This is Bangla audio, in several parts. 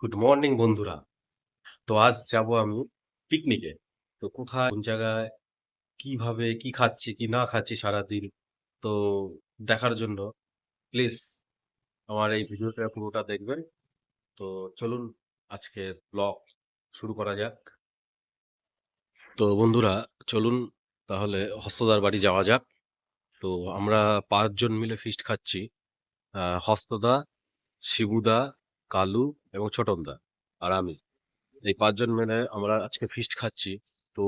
গুড মর্নিং বন্ধুরা। তো আজ যাব আমি পিকনিকে তো কোথায়, কোন জায়গায়, কীভাবে, কি খাচ্ছি, কি না খাচ্ছি সারাদিন? তো দেখার জন্য প্লিজ আমার এই ভিডিওটা পুরোটা দেখবেন। তো চলুন আজকের ব্লগ শুরু করা যাক। তো বন্ধুরা, চলুন তাহলে হস্তদার বাড়ি যাওয়া যাক। তো আমরা পাঁচজন মিলে ফিস্ট খাচ্ছি। হস্তদা, শিবুদা কালু এবং ছোটনদা আর আমি। এই পাঁচজন মিলে আমরা আজকে ফিস্ট খাচ্ছি। তো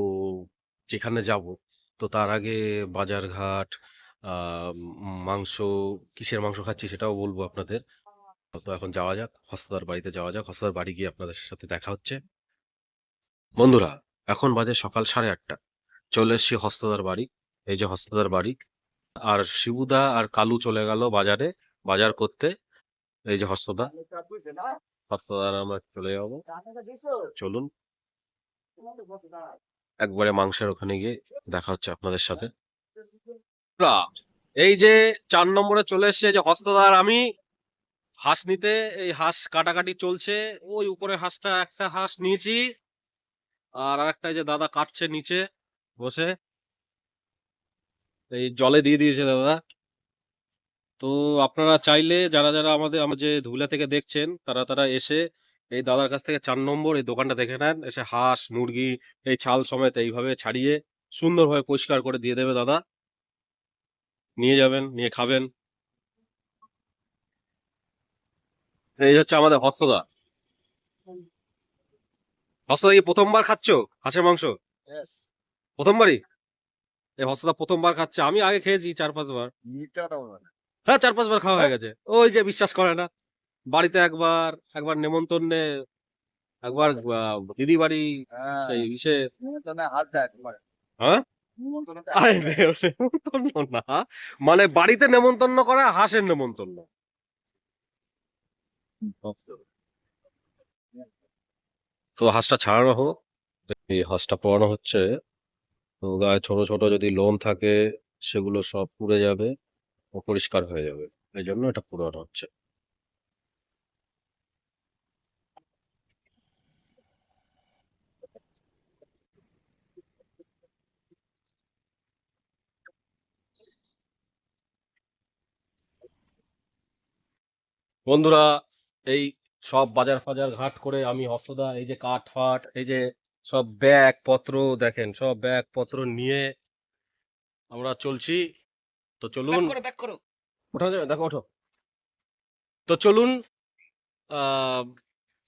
যেখানে যাব, তো তার আগে বাজার ঘাট মাংস, কিসের মাংস খাচ্ছি সেটাও বলব আপনাদের। তো এখন যাওয়া যাক হস্তদার বাড়িতে যাওয়া যাক হস্তদার বাড়ি গিয়ে আপনাদের সাথে দেখা হচ্ছে। বন্ধুরা, এখন বাজে সকাল সাড়ে আটটা। চলে এসছি হস্তদার বাড়ি। এই যে হস্তদার বাড়ি। আর শিবুদা আর কালু চলে গেল বাজারে, বাজার করতে। এই যে হস্তদা। হস্তদার আমরা চলে যাব। চলুন। একবারে মাংসের ওখানে গিয়ে দেখা হচ্ছে আপনাদের সাথে। এই যে চার নম্বরে চলে এসছে যে হস্তদার আমি। হাঁস নিতে এই হাঁস কাটাকাটি চলছে। ওই উপরে হাঁসটা একটা হাঁস নিয়েছি। আর একটা যে দাদা কাটছে নিচে বসে। এই জলে দিয়ে দিয়েছে দাদা। তো আপনারা চাইলে যারা যারা আমাদের আমার যে ধুলা থেকে দেখছেন তারা তারা এসে এই দাদার কাছ থেকে চার নম্বর এই দোকানটা দেখে নেন। এসে হাঁস মুরগি এই ছাল সমেত এইভাবে ছাড়িয়ে সুন্দরভাবে পরিষ্কার করে দিয়ে দেবে দাদা। নিয়ে যাবেন নিয়ে খাবেন। এই হচ্ছে আমাদের হস্তদা। হস্তদা কি প্রথমবার খাচ্ছ? হাঁসের মাংস? প্রথমবারই? এই হস্তদা প্রথমবার খাচ্ছে। আমি আগে খেয়েছি চার পাঁচবার। হ্যাঁ চার পাঁচবার খাওয়া হয়ে গেছে। ওই যে বিশ্বাস করে না। বাড়িতে একবার একবার নেমন্তন্নে একবার দিদি বাড়ি সেই ইসে। হ্যাঁ? না। মানে বাড়িতে নেমন্তন্ন করা হাঁসের নেমন্তন্ন। তো হাঁসটা ছাড়ানো হোক এই হাঁসটা পড়ানো হচ্ছে। তো গায়ে ছোট ছোট যদি লোম থাকে সেগুলো সব পুড়ে যাবে। পরিষ্কার হয়ে যাবে। এই জন্য এটা পুরানো হচ্ছে। বন্ধুরা, এই সব বাজার ফাজার ঘাট করে আমি হস্তদা, এই যে কাঠ ফাট, এই যে সব ব্যাগ পত্র দেখেন, সব ব্যাগ পত্র নিয়ে আমরা চলছি। তো চলুন যাবে দেখো ওঠো। তো চলুন আহ,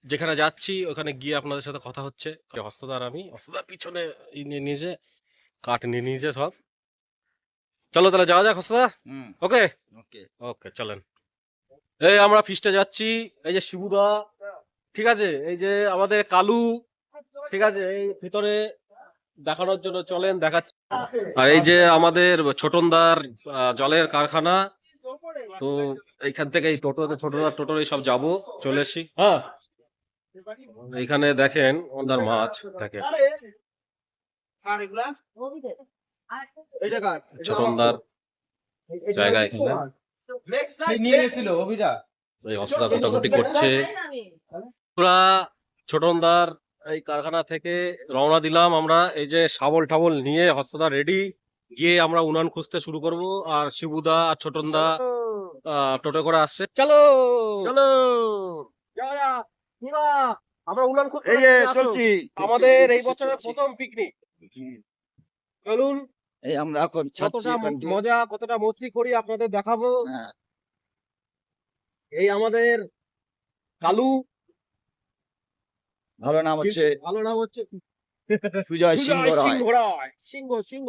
যেখানে যাচ্ছি ওখানে গিয়ে আপনাদের সাথে কথা হচ্ছে। হস্তদার আমি। হস্তদার পিছনে নিয়েছে কাঠ নিয়ে নিয়েছে সব। চলো তাহলে যাওয়া যাক হস্তদা ওকে। ওকে চলেন। এই আমরা ফিস্টে যাচ্ছি। এই যে শিবুদা ঠিক আছে? এই যে আমাদের কালু ঠিক আছে? এই ভিতরে দেখানোর জন্য চলেন দেখাচ্ছি। আর এই যে আমাদের ছোটনদার জলের কারখানা তো এইখান থেকে এই টোটোতে ছোটদার টোটোর সব যাব চলে এসছি। হ্যাঁ। এইখানে দেখেন ওনার মাছ দেখেন ছোটনদার জায়গা এখানে। নিয়ে গেছিল অভিটা এই অস্তা কোটাকুটি করছে। ছোটনদার এই কারখানা থেকে রওনা দিলাম আমরা। এই যে শাবল টাবল নিয়ে হস্তদা রেডি গিয়ে আমরা উনান খুঁজতে শুরু করব। আর শিবুদা আর ছোটনদা টোটো করে আসছে। চলো। চলো। আমরা উনান খুঁজতে এই যে চলছি। আমাদের এই বছরের প্রথম পিকনিক চলুন। এই আমরা এখন কতটা মজা কতটা মস্তি করি আপনাদের দেখাবো। হ্যাঁ। এই আমাদের কালু ভালো নাম হচ্ছে ভালো নাম হচ্ছে সুজয় সিংহ সিংহ রায়। সিংহ সিংহ।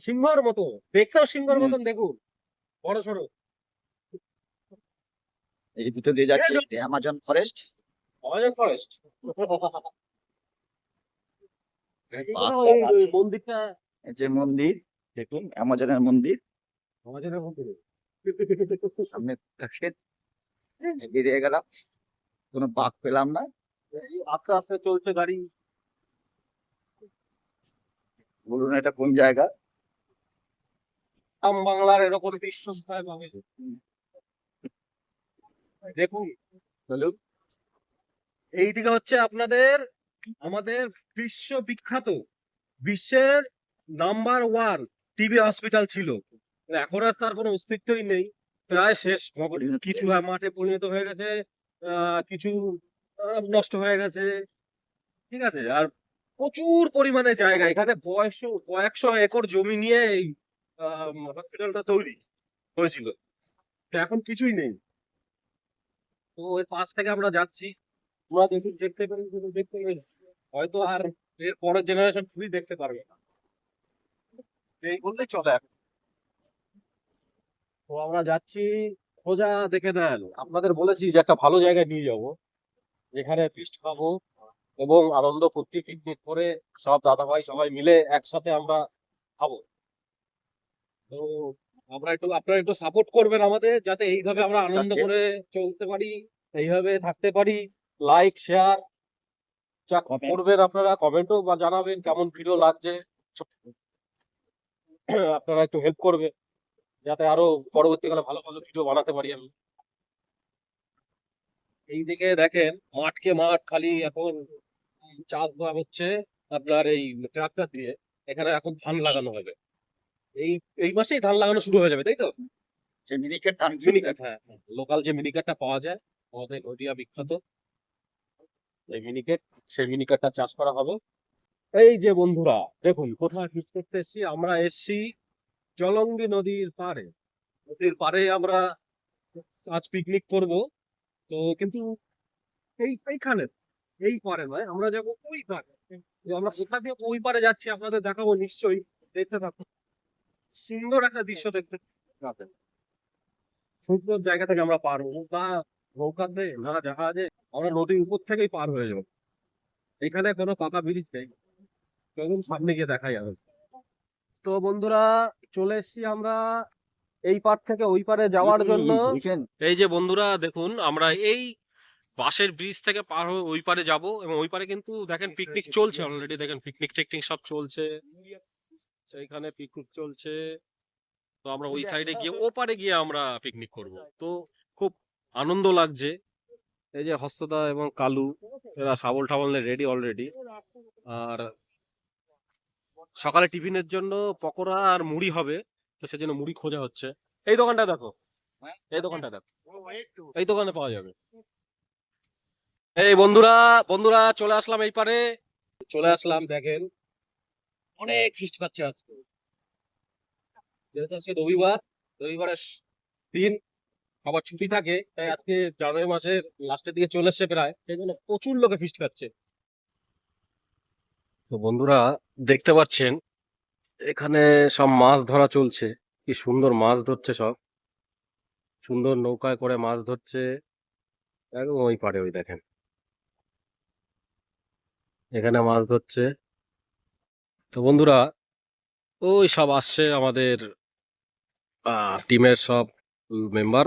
সিংহর মতো। দেখতেও সিংহর। মতন দেখুন। বড় সড়ো। এই ভিতর দিয়ে যাচ্ছে অ্যামাজন ফরেস্ট অজয় ফরেস্ট। মন্দিরটা? যে মন্দির দেখুন অ্যামাজনের মন্দির। অজয়ের মন্দির। সামনে গেলাম। কোনো বাঘ পেলাম না। আস্তে আস্তে চলছে গাড়ি। বলুন এটা কোন জায়গা? আম বাংলার এরকম দৃশ্য কোথায় পাবে? দেখুন। চলুন এইদিকে হচ্ছে আপনাদের আমাদের বিশ্ব বিখ্যাত বিশ্বের নাম্বার ওয়ান টিবি হসপিটাল ছিল। এখন আর তার কোনো অস্তিত্বই নেই। প্রায় শেষ কিছু মাঠে পরিণত হয়ে গেছে। কিছু নষ্ট হয়ে গেছে। ঠিক আছে? আর প্রচুর পরিমাণে জায়গা। এখানে কয়েকশো কয়েকশো একর জমি নিয়ে এই হসপিটালটা তৈরি হয়েছিল। এখন কিছুই নেই। তো ওই পাশ থেকে আমরা যাচ্ছি। আমরা দেখি দেখতে পারি শুধু দেখতে হয়তো আর এর পরের জেনারেশন খুবই দেখতে পারবে। না এই বললেই চলে এখন। তো আমরা যাচ্ছি। খোঁজা দেখে নেন। আপনাদের বলেছি যে একটা ভালো জায়গায় নিয়ে যাব যেখানে ফিস্ট খাব এবং আনন্দ ফুর্তি পিকনিক করে সব দাদা ভাই সবাই মিলে একসাথে আমরা খাব। তো আমরা একটু আপনারা একটু সাপোর্ট করবেন আমাদের যাতে এইভাবে আমরা আনন্দ করে চলতে পারি এইভাবে থাকতে পারি। লাইক শেয়ার যা করবেন আপনারা কমেন্টও বা জানাবেন কেমন ভিডিও লাগছে। আপনারা একটু হেল্প করবেন। যাতে আরও পরবর্তীকালে ভালো ভালো ভিডিও বানাতে পারি আমি। এইদিকে দেখেন মাঠকে মাঠ খালি এখন চাষবাস হচ্ছে আপনার এই ট্রাক্টর দিয়ে। এখানে এখন ধান লাগানো হবে। এই এই মাসেই ধান লাগানো শুরু হয়ে যাবে তাই তো? যে মিনিকেট ধান মিনিকাট হ্যাঁ লোকাল যে মিনিকাটটা পাওয়া যায় আমাদের নদিয়া বিখ্যাত। এই মিনিকেট সেই মিনিকাটটা চাষ করা হবে। এই যে বন্ধুরা দেখুন কোথায় ফিট করতে এসেছি আমরা এসেছি জলঙ্গি নদীর পাড়ে। নদীর পাড়ে আমরা আজ পিকনিক করব। তো কিন্তু এই এইখানে, এই পারে নয়, আমরা যাব ওই পারে আমরা কোথা দিয়ে ওই পারে যাচ্ছি আপনাদের দেখাবো নিশ্চয়ই। দেখতে থাকুন। সুন্দর একটা দৃশ্য দেখতে পাবেন। সুন্দর জায়গা থেকে আমরা পার হব। না নৌকাতে, না জাহাজে, আমরা নদীর উপর থেকেই পার হয়ে যাব। এখানে কোনো পাকা ব্রিজ নেই। চলুন সামনে গিয়ে দেখা যাবে তো বন্ধুরা চলে এসেছি আমরা এই পার থেকে ওই পারে যাওয়ার জন্য। এই যে বন্ধুরা দেখুন আমরা এই বাঁশের ব্রিজ থেকে পার হয়ে ওই পারে যাব এবং ওই পারে কিন্তু দেখেন পিকনিক চলছে অলরেডি দেখেন পিকনিক টিকনিক সব চলছে। সেইখানে পিকনিক চলছে। তো আমরা ওই সাইডে গিয়ে ও পারে গিয়ে আমরা পিকনিক করব। তো খুব আনন্দ লাগছে। এই যে হস্তদা এবং কালু এরা শাবল টাবল রেডি অলরেডি আর সকালে টিফিনের জন্য পকোড়া আর মুড়ি হবে, তো সেজন্য মুড়ি খোঁজা হচ্ছে। এই দোকানটা দেখো। এই দোকানটা দেখো। এই দোকানে পাওয়া যাবে। এই বন্ধুরা বন্ধুরা চলে আসলাম এই পারে। চলে আসলাম, দেখেন। অনেক ফিস্ট খাচ্ছে আজকে। যেহেতু আজকে রবিবার, রবিবারের দিন, সবার ছুটি থাকে, তাই আজকে জানুয়ারি মাসের লাস্টের দিকে চলে এসছে প্রায়। সেই জন্য প্রচুর লোকে ফিস্ট খাচ্ছে। তো বন্ধুরা দেখতে পাচ্ছেন এখানে সব মাছ ধরা চলছে। কি সুন্দর মাছ ধরছে সব। সুন্দর নৌকায় করে মাছ ধরছে। একদম ওই পারে ওই দেখেন। এখানে মাছ ধরছে। তো বন্ধুরা ওই সব আসছে আমাদের টিমের সব মেম্বার।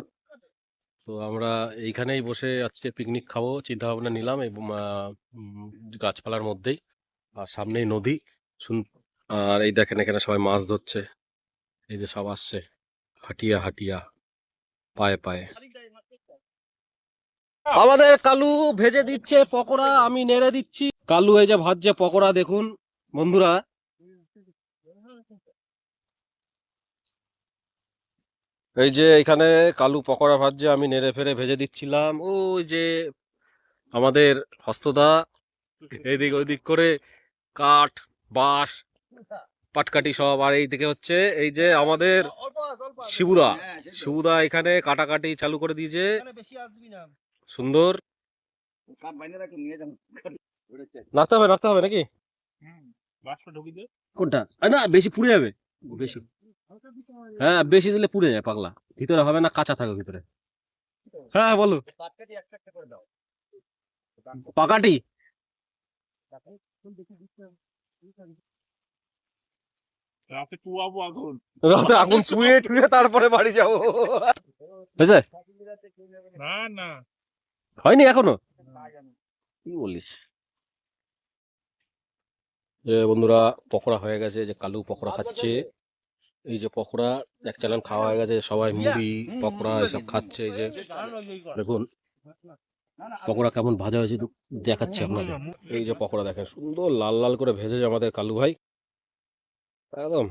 তো আমরা এইখানেই বসে আজকে পিকনিক খাব। চিন্তা ভাবনা নিলাম উম, গাছপালার মধ্যেই। আর সামনেই নদী। শুন- আর এই দেখেন এখানে সবাই মাছ ধরছে। এই যে সব আসছে, হাটিয়া হাটিয়া, পায়ে পায়ে। আমাদের কালু ভেজে দিচ্ছে পকোড়া, আমি নেড়ে দিচ্ছি। কালু এই যে ভাজছে পকোড়া, দেখুন। বন্ধুরা, এই যে এখানে কালু পকোড়া ভাজছে, আমি নেড়ে ফেড়ে ভেজে দিচ্ছিলাম। ওই যে আমাদের হস্তদা, এদিক ওইদিক করে কাঠ বাঁশ পাটকাটি সব আর এই এইদিকে হচ্ছে এই যে আমাদের শিবুদা। শিবুদা এখানে কাটাকাটি চালু করে দিয়েছে। সুন্দর। নাড়তে হবে নাড়তে হবে নাকি? কোনটা? না বেশি পুড়ে যাবে। বেশি। হ্যাঁ বেশি দিলে পুড়ে যায় পাগলা। ভিতরে হবে না কাঁচা থাকবে ভিতরে। হ্যাঁ বলো। পাকাটি? রাতে আগুন। রাতে আগুন পুড়ে টুয়ে তারপরে বাড়ি যাব। বুঝলে না না। হয়নি এখনও? কি বলিস? বন্ধুরা পকোড়া হয়ে গেছে যে কালু পকোড়া খাচ্ছে। এই যে পকোড়া এক চালান খাওয়া হয়ে গেছে সবাই মুড়ি পকোড়া এসব খাচ্ছে এই যে। দেখুন। পকোড়া কেমন ভাজা হয়েছে দেখাচ্ছি আপনাকে এই যে পকোড়া দেখেন সুন্দর লাল লাল করে ভেজেছে আমাদের কালু ভাই। একদম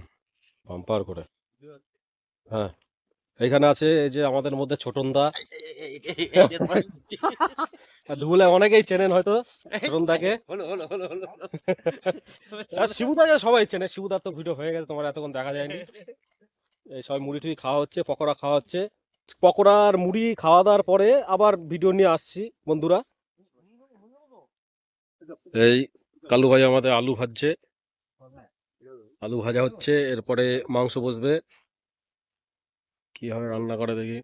বাম্পার করে। হ্যাঁ এইখানে আছে এই যে আমাদের মধ্যে ছোটনদা। ধুলে অনেকেই চেনেন হয়তো ছোটনদাকে। আর শিবুদাকে সবাই চেনে শিবুদার তো ভিডিও হয়ে গেছে তোমার এতক্ষণ দেখা যায়নি। এই সবাই মুড়ি টুড়ি খাওয়া হচ্ছে পকোড়া খাওয়া হচ্ছে। পকোড়ার মুড়ি খাওয়া দাওয়ার পরে আবার ভিডিও নিয়ে আসছি, বন্ধুরা। এই কালু ভাই আমাদের আলু ভাজছে। আলু ভাজা হচ্ছে, এরপরে মাংস বসবে। কীভাবে রান্না করে দেখি।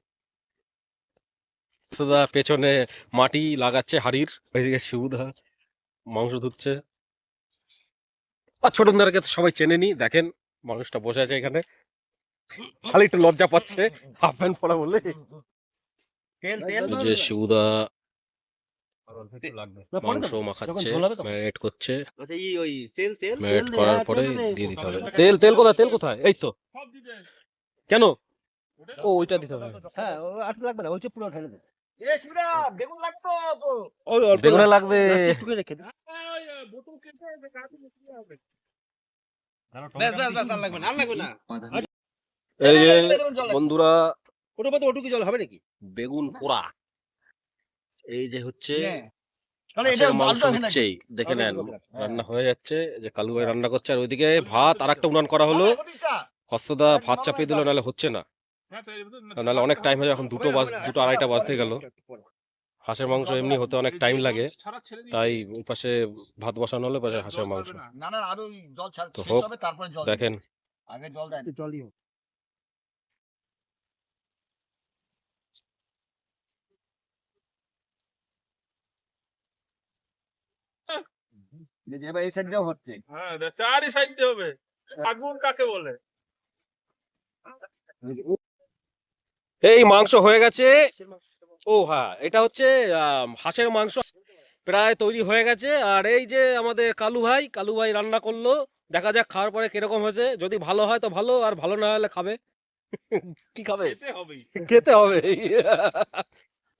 সুদা পেছনে মাটি লাগাচ্ছে হাড়ির ওইদিকে শিবুদা মাংস ধুচ্ছে। আর ছোটনদারকে সবাই চেনেনি, দেখেন মানুষটা বসে আছে এখানে। খালি একটু লজ্জা পাচ্ছে। হাফ প্যান্ট পরা বলে। তেল তেল এই যে শিবুদা মাংস মাখাচ্ছে ম্যারিনেট করছে। তেল তেল ম্যারিনেট করার পরে দিয়ে দিতে হবে। তেল তেল কোথায় তেল কোথায়? এই তো। কেন? ও ওইটা দিতে হবে। হ্যাঁ ও আর লাগবে না ওই পুরো ঢেলে দে এ শিবরা বেগুন লাগবে ব্যাস ব্যাস ব্যাস আর না আর না। এই যে বন্ধুরা ওটার মধ্যে ওটুকু জল হবে নাকি? বেগুন পোড়া। এই যে হচ্ছে? হচ্ছেই দেখে নেন রান্না হয়ে যাচ্ছে যে কালু ভাই রান্না করছে আর ওইদিকে ভাত আর একটা উনান করা হলো। হস্তদা ভাত চাপিয়ে দিল নাহলে হচ্ছে না। হ্যাঁ, নাহলে অনেক টাইম হয়ে এখন দুটো বাজ দুটো আড়াইটা বাজতে গেল। হাঁসের মাংস এমনি হতে অনেক টাইম লাগে। তাই ওই পাশে ভাত বসানো হলো পাশে হাঁসের জল মাংস ছাড়বে না। না না আরও জল ছাড় তো শেষ হোক, হবে তারপরে জল দেখেন আগে জল দেয় না। জলই হোক যে যে এবার এই হচ্ছে। হ্যাঁ চারই সাইড দিয়ে হবে। আগুন কাকে বলে? এই মাংস হয়ে গেছে। ও হ্যাঁ এটা হচ্ছে হাঁসের মাংস। প্রায় তৈরি হয়ে গেছে। আর এই যে আমাদের কালু ভাই কালু ভাই রান্না করল। দেখা যাক খাওয়ার পরে কীরকম হয়েছে। যদি ভালো হয় তো ভালো আর ভালো না হলে খাবে। কি খাবে? খেতে হবেই। খেতে হবে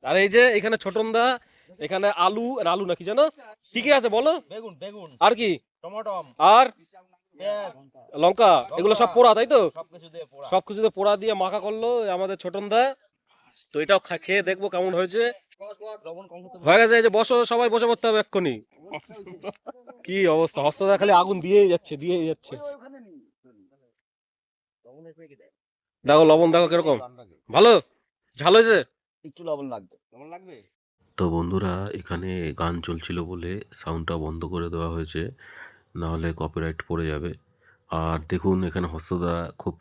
আর এই যে এখানে ছোটনদা এখানে আলু আর আলু না কি জানো? কি কি আছে বলো। বেগুন বেগুন। আর কি? টমেটো আর? লঙ্কা। এগুলো সব পোড়া তাই তো? সবকিছু দিয়ে পোড়া। সবকিছুতে পোড়া দিয়ে মাখা করল আমাদের ছোটনদা। তো এটাও খেয়ে দেখব কেমন হয়েছে। হয়ে গেছে এই যে বসো সবাই বসে পড়তে হবে এক্ষুনি। কি অবস্থা? হস্তদা খালি আগুন দিয়েই যাচ্ছে দিয়েই যাচ্ছে। দে দেখো লবণ দেখো কীরকম। ভালো? ঝাল হয়েছে? একটু লবণ লাগবে। লবণ লাগবে? তো বন্ধুরা, এখানে গান চলছিল বলে সাউন্ডটা বন্ধ করে দেওয়া হয়েছে, নাহলে কপিরাইট পড়ে যাবে। আর দেখুন, এখানে হস্তদা খুব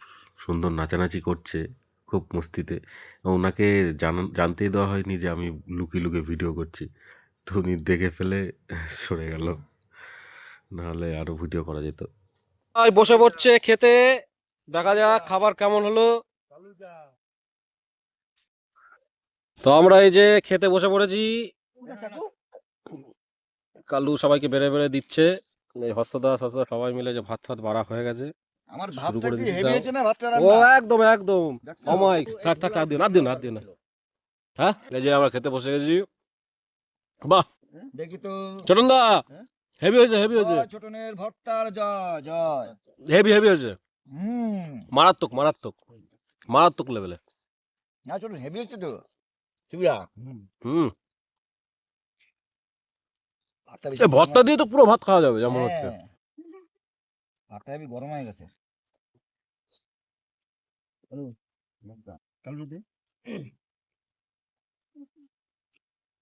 সুন্দর নাচানাচি করছে, খুব মস্তিতে। ওনাকে জানতেই দেওয়া হয়নি যে আমি লুকিয়ে লুকিয়ে ভিডিও করছি। তো উনি দেখে ফেলে সরে গেল, নাহলে আরও ভিডিও করা যেত। বসে পড়ছে খেতে, দেখা যাক খাবার কেমন হলো। তো আমরা এই যে খেতে বসে পড়েছি। কালু সবাইকে বেড়ে বেড়ে দিচ্ছে। এই হস্তদা হস্তদা সবাই মিলে যে ভাত ফাত বাড়া হয়ে গেছে। আমার ভাতটা কি হেভি হয়েছে না ভাতটা ও একদম একদম। অমাই থাক থাক থাক দিও না দিও না দিও না। হ্যাঁ? এই যে আমরা খেতে বসে গেছি। বাহ! দেখি তো। ছোটন দা? হেভি হয়েছে হেভি হয়েছে। জয় ভর্তার জয় জয়। হেভি হেভি হয়েছে। হুম। মারাত্মক মারাত্মক। মারাত্মক লেভেলে না হেভি হচ্ছে তো। হুম। ভর্তা দিয়ে তো পুরো ভাত খাওয়া যাবে যেমন হচ্ছে। হ্যাঁ। ভাতটা হেভি গরম হয়ে গেছে।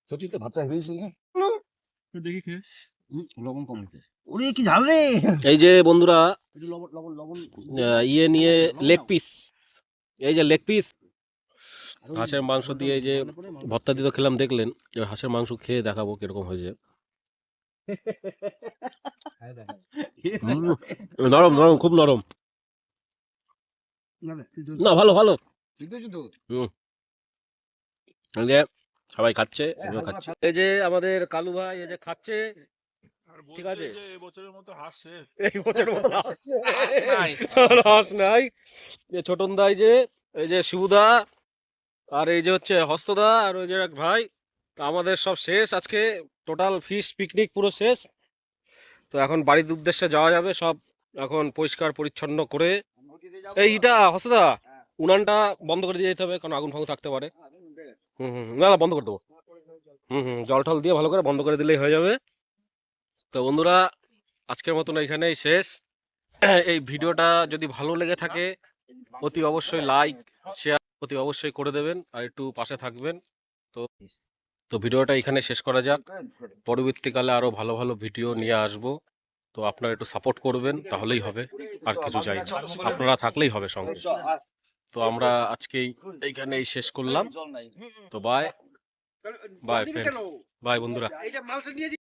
সত্যি ভাতটা হেভি ছিল দেখি খেয়ে লবণ কম ওরে কি ঝাল রে! এই যে বন্ধুরা লবণ লবণ লবণ। ইয়ে নিয়ে লেগ পিস এই যে লেগ পিস হাঁসের মাংস দিয়ে এই যে ভর্তা দিয়ে তো খেলাম দেখলেন? এবার হাঁসের মাংস খেয়ে দেখাবো কীরকম হয়েছে। নরম নরম খুব নরম। না ভালো ভালো। এই সবাই খাচ্ছে খাচ্ছি। এই যে আমাদের কালু ভাই এই যে খাচ্ছে ঠিক আছে। যে এবছরের মতো হাঁস এই বছর হাঁস। নাই। হাঁস নাই। যে ছোটন দা এই যে এই যে শিবুদা আর এই যে হচ্ছে হস্তদা আর ওই যে এক ভাই, তো আমাদের সব শেষ। আজকে টোটাল ফিশ পিকনিক পুরো শেষ। তো এখন বাড়ির উদ্দেশ্যে যাওয়া যাবে সব এখন পরিষ্কার, পরিচ্ছন্ন করে। এই ইটা হসদা উনানটা বন্ধ করে দিয়ে যেতে হবে, কারণ আগুন ফাগুন থাকতে পারে। হুম হুম না বন্ধ করে দেবো। হুম হুম, জল টল দিয়ে ভালো করে বন্ধ করে দিলেই হয়ে যাবে। তো বন্ধুরা, আজকের মতন এইখানেই শেষ। এই ভিডিওটা যদি ভালো লেগে থাকে, অতি অবশ্যই লাইক শেয়ার অতি অবশ্যই করে দেবেন আর একটু পাশে থাকবেন। তো তো ভিডিওটা এখানে শেষ করা যাক। পরবর্তীকালে আরও ভালো ভালো ভিডিও নিয়ে আসব। তো আপনারা একটু সাপোর্ট করবেন তাহলেই হবে। আর কিছু চাই আপনারা থাকলেই হবে সঙ্গে। তো আমরা আজকেই এইখানেই শেষ করলাম। তো বাই বাই ফ্রেন্ডস বাই বন্ধুরা।